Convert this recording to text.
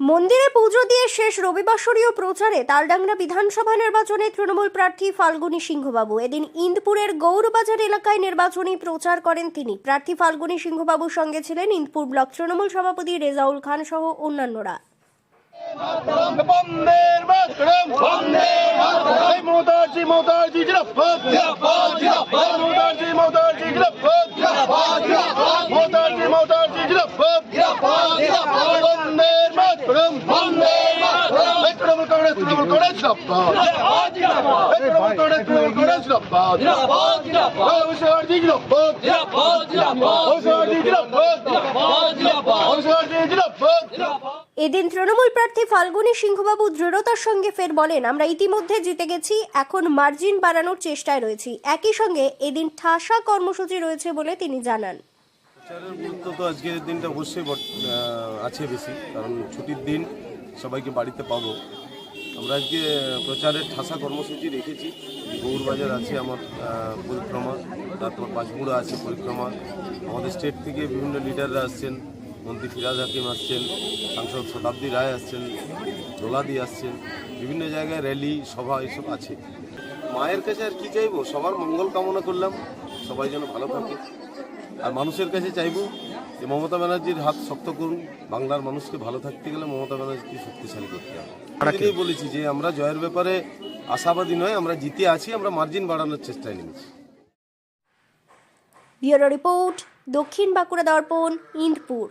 মন্দিরে পুজো দিয়ে শেষ রবিবাসরীয় প্রচারে তালডাংরা বিধানসভা নির্বাচনে তৃণমূল প্রার্থী ফাল্গুনী সিংহবাবু। এদিন ইন্দপুরের গৌরবাজার এলাকায় নির্বাচনী প্রচার করেন তিনি। প্রার্থী ফাল্গুনী সিংহবাবুর সঙ্গে ছিলেন ইন্দপুর ব্লক তৃণমূল সভাপতি রেজাউল খান সহ অন্যান্যরা। মাতরম। মাতরম তৃণমূল কংগ্রেস তৃণমূল কংগ্রেস তৃণমূল কংগ্রেস তৃণমূল কংগ্রেস এদিন তৃণমূল প্রার্থী ফাল্গুনী সিংহবাবু দৃঢ়তার সঙ্গে ফের বলেন আমরা ইতিমধ্যে জিতে গেছি এখন মার্জিন বাড়ানোর চেষ্টায় রয়েছি। একই সঙ্গে এদিন ঠাসা কর্মসূচি রয়েছে বলে তিনি জানান। প্রচারের গুরুত্ব তো আজকের দিনটা অবশ্যই আছে বেশি, কারণ ছুটির দিন সবাইকে বাড়িতে পাবো। আমরা আজকে প্রচারের ঠাসা কর্মসূচি রেখেছি। গৌরবাজার আছে আমার পরিক্রমা তারপর পাঁচমুড়া আছে পরিক্রমা। আমাদের স্টেট থেকে বিভিন্ন লিডাররা আসছেন, মন্ত্রী ফিরাজ হাকিম আসছেন, সাংসদ শতাব্দী রায় আসছেন, দোলাদি আসছেন, বিভিন্ন জায়গায় র্যালি সভা, এসব আছে। মায়ের কাছে আর কি চাইব? সবার মঙ্গল কামনা করলাম। সবাই যেন ভালো থাকে। আর মানুষের কাছে চাইব যে মমতা ব্যানার্জির হাত শক্ত করুন বাংলার মানুষকে ভালো থাকতে গেলে মমতা ব্যানার্জিকে শক্তিশালী করতে হবে। এটাই বলেছি যে আমরা জয়ের ব্যাপারে আশাবাদী নয় আমরা জিতে আছি আমরা মার্জিন বাড়ানোর চেষ্টায় নেমেছি। ব্যুরো রিপোর্ট দক্ষিণ বাঁকুড়া দর্পণ ইন্দপুর।